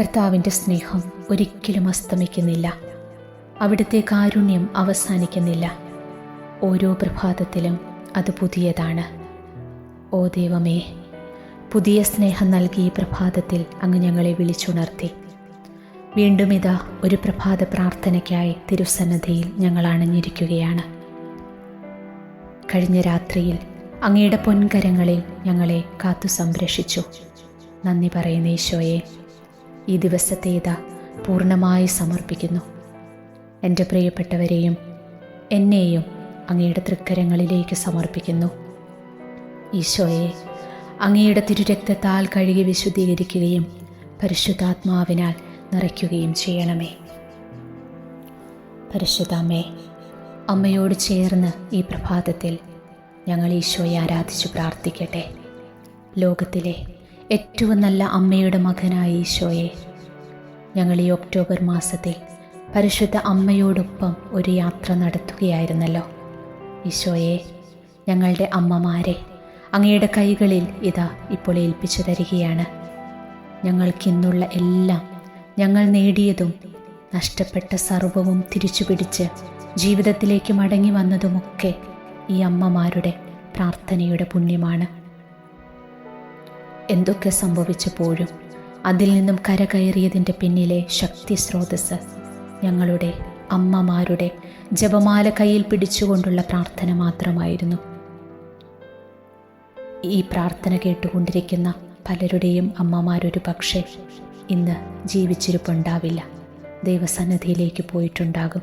കർത്താവിന്റെ സ്നേഹം ഒരിക്കലും അസ്തമിക്കുന്നില്ല. അവിടുത്തെ കാരുണ്യം അവസാനിക്കുന്നില്ല. ഓരോ പ്രഭാതത്തിലും അത് പുതിയതാണ്. ഓ ദൈവമേ പുതിയ സ്നേഹം നൽകി പ്രഭാതത്തിൽ അങ്ങ് ഞങ്ങളെ വിളിച്ചുണർത്തി. വീണ്ടും ഇതാ ഒരു പ്രഭാത പ്രാർത്ഥനയ്ക്കായി തിരുസന്നദ്ധയിൽ ഞങ്ങൾ അണഞ്ഞിരിക്കുകയാണ്. കഴിഞ്ഞ രാത്രിയിൽ അങ്ങയുടെ പൊൻകരങ്ങളിൽ ഞങ്ങളെ കാത്തു സംരക്ഷിച്ചു നന്ദി പറയുന്ന ഈശോയെ. ഈ ദിവസത്തെ ഇതാ പൂർണമായി സമർപ്പിക്കുന്നു. എന്റെ പ്രിയപ്പെട്ടവരെയും എന്നെയും അങ്ങയുടെ തൃക്കരങ്ങളിലേക്ക് സമർപ്പിക്കുന്നു. ഈശോയെ അങ്ങയുടെ തിരുരക്തത്താൽ കഴുകി വിശുദ്ധീകരിക്കുകയും പരിശുദ്ധാത്മാവിനാൽ നിറയ്ക്കുകയും ചെയ്യണമേ. പരിശുദ്ധാമ്മേ അമ്മയോട് ചേർന്ന് ഈ പ്രഭാതത്തിൽ ഞങ്ങൾ ഈശോയെ ആരാധിച്ചു പ്രാർത്ഥിക്കട്ടെ. ലോകത്തിലെ ഏറ്റവും നല്ല അമ്മയുടെ മകനായ ഈശോയെ ഞങ്ങൾ ഈ ഒക്ടോബർ മാസത്തിൽ പരിശുദ്ധ അമ്മയോടൊപ്പം ഒരു യാത്ര നടത്തുകയായിരുന്നല്ലോ. ഈശോയെ ഞങ്ങളുടെ അമ്മമാരെ അങ്ങയുടെ കൈകളിൽ ഇതാ ഇപ്പോൾ ഏൽപ്പിച്ചു തരികയാണ്. ഞങ്ങൾക്കിന്നുള്ള എല്ലാം ഞങ്ങൾ നേടിയതും നഷ്ടപ്പെട്ട സർവവും തിരിച്ചു പിടിച്ച് ജീവിതത്തിലേക്ക് മടങ്ങി വന്നതുമൊക്കെ ഈ അമ്മമാരുടെ പ്രാർത്ഥനയുടെ പുണ്യമാണ്. എന്തൊക്കെ സംഭവിച്ചപ്പോഴും അതിൽ നിന്നും കരകയറിയതിന്റെ പിന്നിലെ ശക്തി സ്രോതസ് ഞങ്ങളുടെ അമ്മമാരുടെ ജപമാല കയ്യിൽ പിടിച്ചുകൊണ്ടുള്ള പ്രാർത്ഥന മാത്രമായിരുന്നു. ഈ പ്രാർത്ഥന കേട്ടുകൊണ്ടിരിക്കുന്ന പലരുടെയും അമ്മമാരൊരു പക്ഷേ ഇന്ന് ജീവിച്ചിരിപ്പുണ്ടാവില്ല. ദൈവസന്നിധിയിലേക്ക് പോയിട്ടുണ്ടാകും.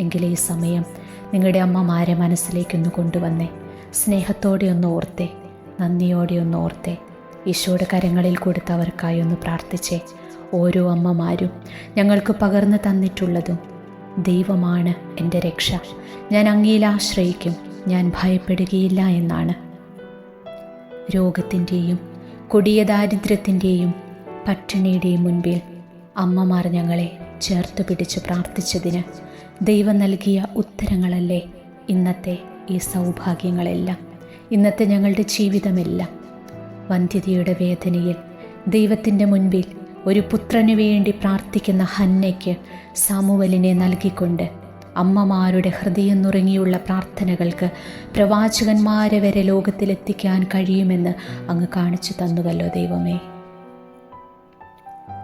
എങ്കിൽ ഈ സമയം നിങ്ങളുടെ അമ്മമാരെ മനസ്സിലേക്കൊന്ന് കൊണ്ടുവന്നേ. സ്നേഹത്തോടെ ഒന്ന് ഓർത്തേ. നന്ദിയോടെ ഒന്ന് ഓർത്തേ. ഈശോയുടെ കരങ്ങളിൽ കൊടുത്തവർക്കായി ഒന്ന് പ്രാർത്ഥിച്ചേ. ഓരോ അമ്മമാരും ഞങ്ങൾക്ക് പകർന്നു തന്നിട്ടുള്ളതും ദൈവമാണ് എന്റെ രക്ഷ. ഞാൻ അങ്ങയിൽ ആശ്രയിക്കും ഞാൻ ഭയപ്പെടുകയില്ല എന്നാണ്. രോഗത്തിന്റെയും കൊടിയ ദാരിദ്ര്യത്തിന്റെയും പട്ടിണിയുടെയും മുൻപിൽ അമ്മമാർ ഞങ്ങളെ ചേർത്ത് പിടിച്ച് പ്രാർത്ഥിച്ചതിന് ദൈവം നൽകിയ ഉത്തരങ്ങളല്ലേ ഇന്നത്തെ ഈ സൗഭാഗ്യങ്ങളെല്ലാം. ഇന്നത്തെ ഞങ്ങളുടെ ജീവിതമെല്ലാം വന്ധ്യതയുടെ വേദനയിൽ ദൈവത്തിന്റെ മുൻപിൽ ഒരു പുത്രന് വേണ്ടി പ്രാർത്ഥിക്കുന്ന ഹന്നയ്ക്ക് സാമുവലിനെ നൽകിക്കൊണ്ട് അമ്മമാരുടെ ഹൃദയം നുറങ്ങിയുള്ള പ്രാർത്ഥനകൾക്ക് പ്രവാചകന്മാരെ വരെ ലോകത്തിലെത്തിക്കാൻ കഴിയുമെന്ന് അങ്ങ് കാണിച്ചു തന്നുവല്ലോ ദൈവമേ.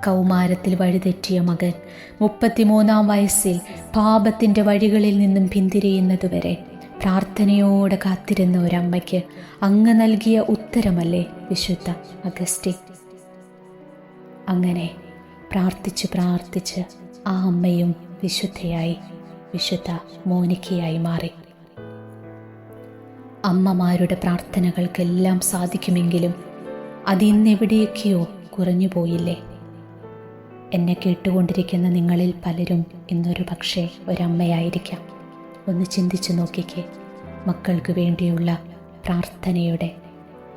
കൗമാരത്തിൽ വഴിതെറ്റിയ മകൻ മുപ്പത്തിമൂന്നാം വയസ്സിൽ പാപത്തിന്റെ വഴികളിൽ നിന്നും പിന്തിരിയുന്നതുവരെ പ്രാർത്ഥനയോടെ കാത്തിരുന്ന ഒരമ്മയ്ക്ക് അങ്ങ് നൽകിയ ഉത്തരമല്ലേ വിശുദ്ധ അഗസ്റ്റി? അങ്ങനെ പ്രാർത്ഥിച്ച് പ്രാർത്ഥിച്ച് ആ അമ്മയും വിശുദ്ധയായി വിശുദ്ധ മോനിക്കയായി മാറി. അമ്മമാരുടെ പ്രാർത്ഥനകൾക്കെല്ലാം സാധിക്കുമെങ്കിലും അതിന്നെവിടെയൊക്കെയോ കുറഞ്ഞു പോയില്ലേ? എന്നെ കേട്ടുകൊണ്ടിരിക്കുന്ന നിങ്ങളിൽ പലരും ഇന്നൊരു പക്ഷേ ഒരമ്മയായിരിക്കാം. ഒന്ന് ചിന്തിച്ചു നോക്കിക്കേ. മക്കൾക്ക് വേണ്ടിയുള്ള പ്രാർത്ഥനയുടെ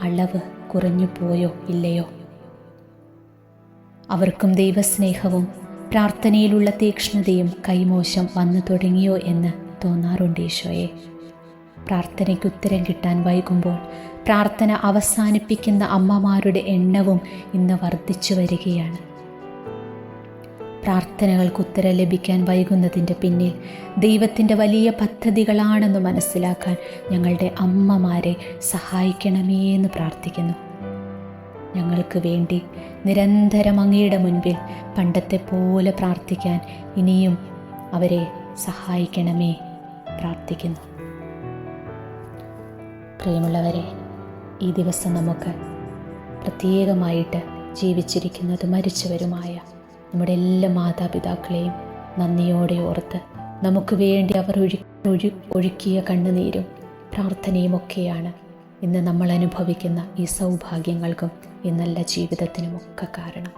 അളവ് കുറഞ്ഞു പോയോ ഇല്ലയോ? അവർക്കും ദൈവസ്നേഹവും പ്രാർത്ഥനയിലുള്ള തീക്ഷ്ണതയും കൈമോശം വന്നു തുടങ്ങിയോ എന്ന് തോന്നാറുണ്ട് ഈശോയെ. പ്രാർത്ഥനയ്ക്ക് ഉത്തരം കിട്ടാൻ വൈകുമ്പോൾ പ്രാർത്ഥന അവസാനിപ്പിക്കുന്ന അമ്മമാരുടെ എണ്ണവും ഇന്ന് വർദ്ധിച്ചു വരികയാണ്. പ്രാർത്ഥനകൾക്ക് ഉത്തരം ലഭിക്കാൻ വൈകുന്നതിന്റെ പിന്നിൽ ദൈവത്തിന്റെ വലിയ പദ്ധതികളാണെന്ന് മനസ്സിലാക്കാൻ ഞങ്ങളുടെ അമ്മമാരെ സഹായിക്കണമേ എന്ന് പ്രാർത്ഥിക്കുന്നു. ഞങ്ങൾക്ക് വേണ്ടി നിരന്തരം അങ്ങയുടെ മുൻപിൽ പണ്ടത്തെ പോലെ പ്രാർത്ഥിക്കാൻ ഇനിയും അവരെ സഹായിക്കണമേ പ്രാർത്ഥിക്കുന്നു. പ്രിയമുള്ളവരെ ഈ ദിവസം നമുക്ക് പ്രത്യേകമായിട്ട് ജീവിച്ചിരിക്കുന്നത് മരിച്ചവരുമായ നമ്മുടെ എല്ലാ മാതാപിതാക്കളെയും നന്ദിയോടെ ഓർത്ത് നമുക്ക് വേണ്ടി അവർ ഒഴു ഒഴു ഒഴുക്കിയ കണ്ണുനീരും പ്രാർത്ഥനയും ഒക്കെയാണ് ഇന്ന് നമ്മൾ അനുഭവിക്കുന്ന ഈ സൗഭാഗ്യങ്ങൾക്കും ഈ നല്ല ജീവിതത്തിനുമൊക്കെ കാരണം.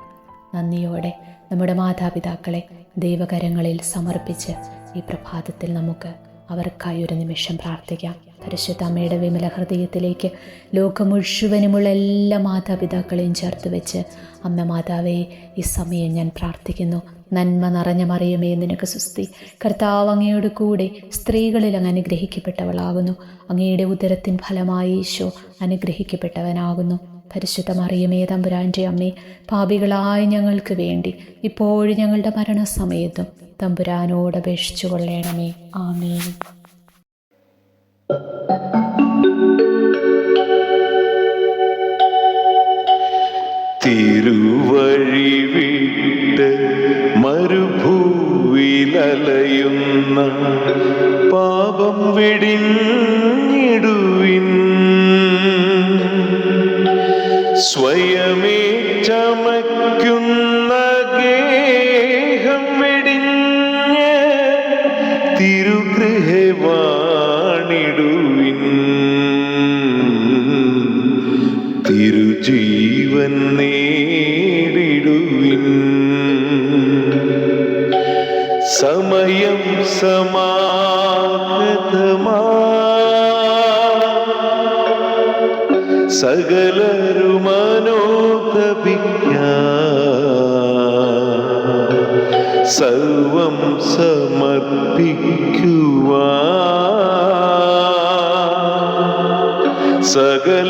നന്ദിയോടെ നമ്മുടെ മാതാപിതാക്കളെ ദൈവകരങ്ങളിൽ സമർപ്പിച്ച് ഈ പ്രഭാതത്തിൽ നമുക്ക് അവർക്കായി ഒരു നിമിഷം പ്രാർത്ഥിക്കാം. പരിശുദ്ധ അമ്മയുടെ വിമല ഹൃദയത്തിലേക്ക് ലോകം മുഴുവനുമുള്ള എല്ലാ മാതാപിതാക്കളെയും ചേർത്ത് വെച്ച് അമ്മ മാതാവേ ഈ സമയം ഞാൻ പ്രാർത്ഥിക്കുന്നു. നന്മ നിറഞ്ഞ മറിയമേ നിനക്ക് സുസ്തി കർത്താവ് അങ്ങയുടെ കൂടെ സ്ത്രീകളിൽ അങ്ങ് അനുഗ്രഹിക്കപ്പെട്ടവളാകുന്നു. അങ്ങയുടെ ഉദരത്തിൻ ഫലമായി ഈശോ അനുഗ്രഹിക്കപ്പെട്ടവനാകുന്നു. പരിശുദ്ധ മറിയമേ തമ്പുരാന്റെ അമ്മേ പാപികളായ ഞങ്ങൾക്ക് വേണ്ടി ഇപ്പോഴും ഞങ്ങളുടെ മരണസമയത്തും തമ്പുരാനോട് അപേക്ഷിച്ചു കൊള്ളണമേ ആമേൻ. തിരുവഴി വിട്ട് മരുഭൂവിലലയുന്ന പാപം വെടിഞ്ഞിടുവിൻ. സ്വയമേ ചമയ്ക്കുന്ന തിരുജീവൻ നേടിടുവിൻ. സമയം സമാഗതമാ. സകലരുമനോദപിക്ക. സർവം സമർപ്പിക്കുവാ. സകലരുമണഞ്ഞിടുവിൻ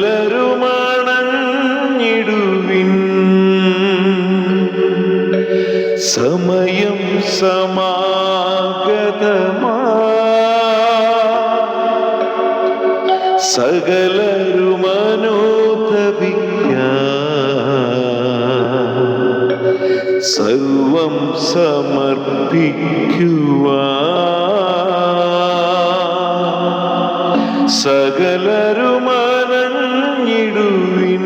സമാഗതമാ സകലരുമനോദപിക്ക സർവം സമർപ്പിക്കുവാ. സകലരുമനഞ്ഞിടുവിൻ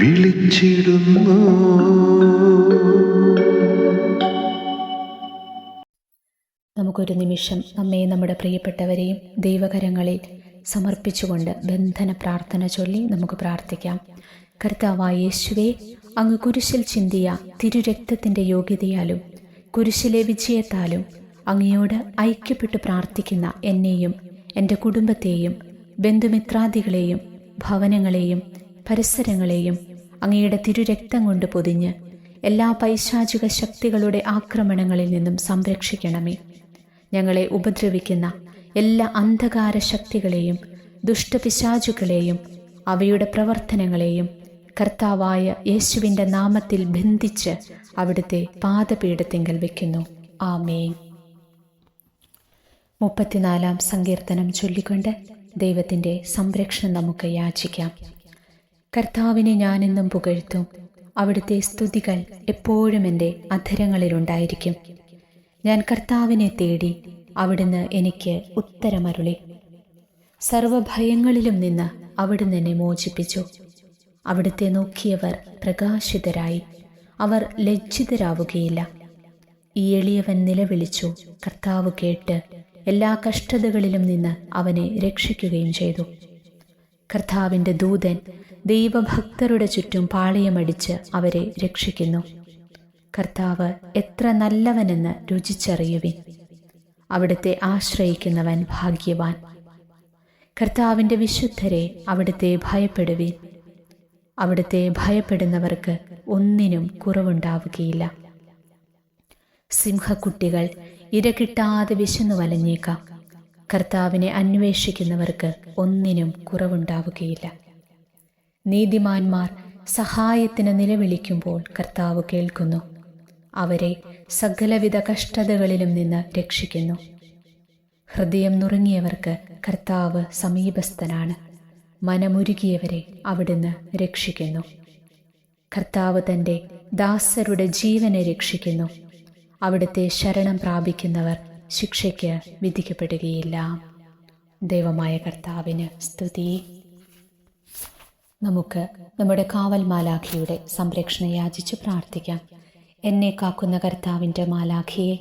വിളിച്ചിടുന്നു. നമുക്കൊരു നിമിഷം നമ്മെ നമ്മുടെ പ്രിയപ്പെട്ടവരെയും ദൈവകരങ്ങളിൽ സമർപ്പിച്ചുകൊണ്ട് ബന്ധന പ്രാർത്ഥന ചൊല്ലി നമുക്ക് പ്രാർത്ഥിക്കാം. കർത്താവായ യേശുവേ അങ്ങ് കുരിശിൽ ചിന്തിയ തിരുരക്തത്തിന്റെ യോഗ്യതയാലും കുരിശിലെ വിജയത്താലും അങ്ങയോട് ഐക്യപ്പെട്ട് പ്രാർത്ഥിക്കുന്ന എന്നെയും എന്റെ കുടുംബത്തെയും ബന്ധുമിത്രാദികളെയും ഭവനങ്ങളെയും പരിസരങ്ങളെയും അങ്ങയുടെ തിരുരക്തം കൊണ്ട് പൊതിഞ്ഞ് എല്ലാ പൈശാചിക ശക്തികളുടെ ആക്രമണങ്ങളിൽ നിന്നും സംരക്ഷിക്കണമേ. ഞങ്ങളെ ഉപദ്രവിക്കുന്ന എല്ലാ അന്ധകാര ശക്തികളെയും ദുഷ്ടപിശാചുക്കളെയും അവയുടെ പ്രവർത്തനങ്ങളെയും കർത്താവായ യേശുവിന്റെ നാമത്തിൽ ബന്ധിച്ച് അവിടുത്തെ പാദപീഠത്തിങ്കൽ വയ്ക്കുന്നു ആമേൻ. മുപ്പത്തിനാലാം സങ്കീർത്തനം ചൊല്ലിക്കൊണ്ട് ദൈവത്തിന്റെ സംരക്ഷണം നമുക്ക് യാചിക്കാം. കർത്താവിനെ ഞാനെന്നും പുകഴ്ത്തും. അവിടുത്തെ സ്തുതികൾ എപ്പോഴും എന്റെ അധരങ്ങളിലുണ്ടായിരിക്കും. ഞാൻ കർത്താവിനെ തേടി അവിടുന്ന് എനിക്ക് ഉത്തരമരുളി. സർവഭയങ്ങളിലും നിന്ന് അവിടുന്ന് എന്നെ മോചിപ്പിച്ചു. അവിടുത്തെ നോക്കിയവർ പ്രകാശിതരായി. അവർ ലജ്ജിതരാവുകയില്ല. ഈ എളിയവൻ നിലവിളിച്ചു കർത്താവ് കേട്ട് എല്ലാ കഷ്ടതകളിലും നിന്ന് അവനെ രക്ഷിക്കുകയും ചെയ്തു. കർത്താവിന്റെ ദൂതൻ ദൈവഭക്തരുടെ ചുറ്റും പാളയമടിച്ച് അവരെ രക്ഷിക്കുന്നു. കർത്താവ് എത്ര നല്ലവനെന്ന് രുചിച്ചറിയുവിൻ. അവിടുത്തെ ആശ്രയിക്കുന്നവൻ ഭാഗ്യവാൻ. കർത്താവിന്റെ വിശുദ്ധരെ അവിടുത്തെ ഭയപ്പെടുവിൻ. അവിടുത്തെ ഭയപ്പെടുന്നവർക്ക് ഒന്നിനും കുറവുണ്ടാവുകയില്ല. സിംഹക്കുട്ടികൾ ഇരകിട്ടാതെ വിശന്നു വലഞ്ഞേക്കാം. കർത്താവിനെ അന്വേഷിക്കുന്നവർക്ക് ഒന്നിനും കുറവുണ്ടാവുകയില്ല. നീതിമാന്മാർ സഹായത്തിന് നിലവിളിക്കുമ്പോൾ കർത്താവ് കേൾക്കുന്നു. അവരെ സകലവിധ കഷ്ടതകളിലും നിന്ന് രക്ഷിക്കുന്നു. ഹൃദയം നുറുങ്ങിയവർക്ക് കർത്താവ് സമീപസ്ഥനാണ്. മനമുരുകിയവരെ അവിടുന്ന് രക്ഷിക്കുന്നു. കർത്താവ് തന്റെ ദാസരുടെ ജീവനെ രക്ഷിക്കുന്നു. അവിടുത്തെ ശരണം പ്രാപിക്കുന്നവർ ശിക്ഷയ്ക്ക് വിധിക്കപ്പെടുകയില്ല. ദൈവമായ കർത്താവിന് സ്തുതി. നമുക്ക് നമ്മുടെ കാവൽ മാലാഖിയുടെ സംരക്ഷണ യാചിച്ച് പ്രാർത്ഥിക്കാം. എന്നെ കാക്കുന്ന കർത്താവിന്റെ മാലാഖിയെ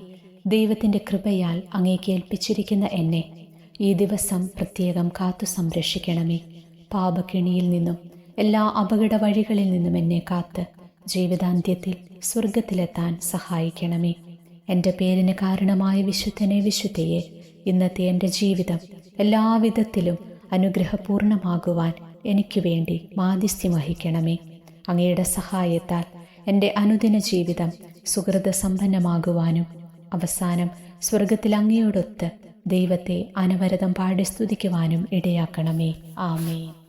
ദൈവത്തിന്റെ കൃപയാൽ അങ്ങേക്ക് ഏൽപ്പിച്ചിരിക്കുന്ന എന്നെ ഈ ദിവസം പ്രത്യേകം കാത്തു സംരക്ഷിക്കണമേ. പാപക്കിണിയിൽ നിന്നും എല്ലാ അപകട വഴികളിൽ നിന്നും എന്നെ കാത്ത് ജീവിതാന്ത്യത്തിൽ സ്വർഗത്തിലെത്താൻ സഹായിക്കണമേ. എന്റെ പേരിന് കാരണമായ വിശുദ്ധനെ വിശുദ്ധയെ ഇന്നത്തെ എന്റെ ജീവിതം എല്ലാവിധത്തിലും അനുഗ്രഹപൂർണമാകുവാൻ എനിക്ക് വേണ്ടി മാധ്യസ്ഥ്യം വഹിക്കണമേ. അങ്ങയുടെ സഹായത്താൽ എന്റെ അനുദിന ജീവിതം സുഹൃത സമ്പന്നമാകുവാനും അവസാനം സ്വർഗത്തിൽ അങ്ങയോടൊത്ത് ദൈവത്തെ അനവരതം പാടി സ്തുതിക്കുവാനും ഇടയാക്കണമേ. ആമേൻ.